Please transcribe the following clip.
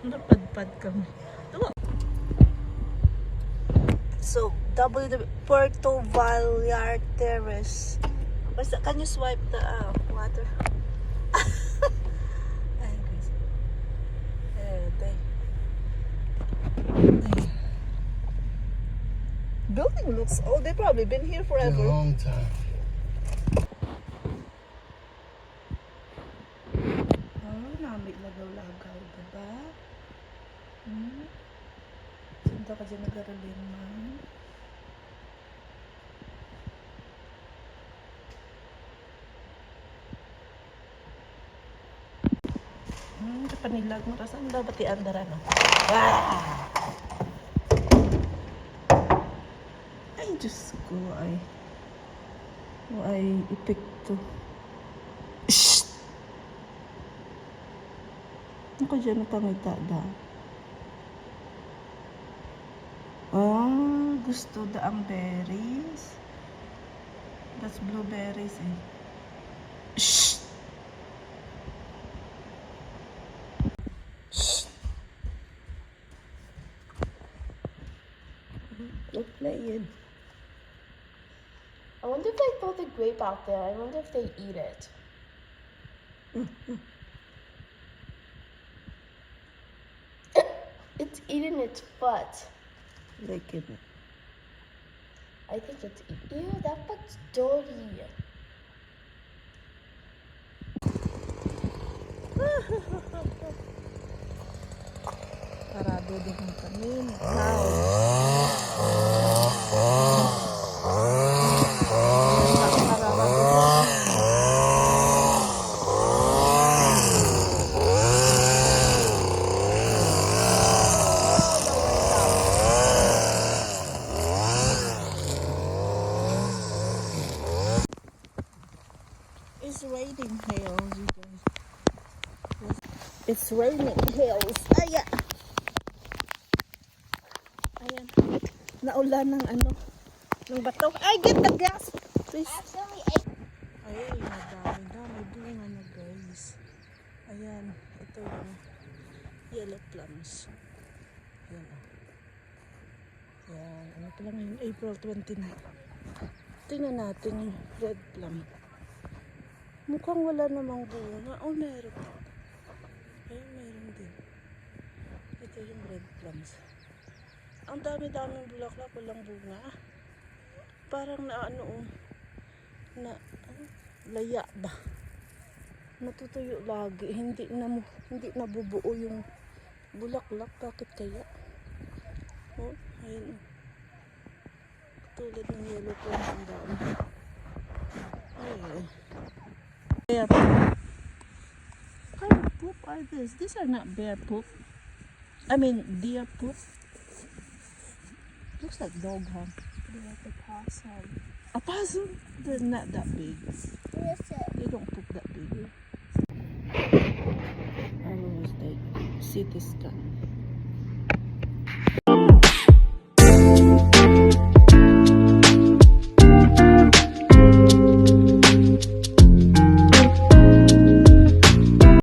Napadpad kami. Diba? So, W Puerto Vallarta Terrace. Basta, can you swipe the uh, water? Ay, guys. Eh, they. Building looks old. They probably been here A forever. long time. Oh, namit lagaw-lagaw, diba? Hmm? Sinta ka dyan nag-aralin, ma'am. Hmm, panilag mo. Ang dapat i-andara, no? Ah! Ay, Diyos ko, ay. Ay, epekto. Shh! Ako dyan napangita da. Gusto da ang berries. That's blueberries eh. Shh! Shh! Look playing. I wonder if they throw the grape out there. I wonder if they eat it. it's eating its foot. Like it. I think it's ew, that part's dirty. Parador de roncamento e mim raining hails, you guys. It's raining hails. Aya! Ayan. Naulan ng ano, ng bato. Ay, get the gas! Please. Ayun, madami dami bunga na guys. Ayan, ito yung yellow plums. Ayan o. Ayan, ano pa lang yun? April 29. Tingnan natin yung red plum. Mukhang wala namang bunga. Oh, meron. Ayun, meron din. Ito yung red plums. Ang dami-daming bulaklak, walang bunga. Parang na ano, oh, na ano, laya ba? Natutuyo lagi. Hindi na hindi nabubuo yung bulaklak. Bakit kaya? Oh, ayun. Katulad ng yellow plum ang dami. Bear poop. What kind of poop are this? These are not bear poop. I mean, deer poop. Looks like dog, huh? Like the possum. A possum? They're not that big. They don't poop that big. I was like CT scan.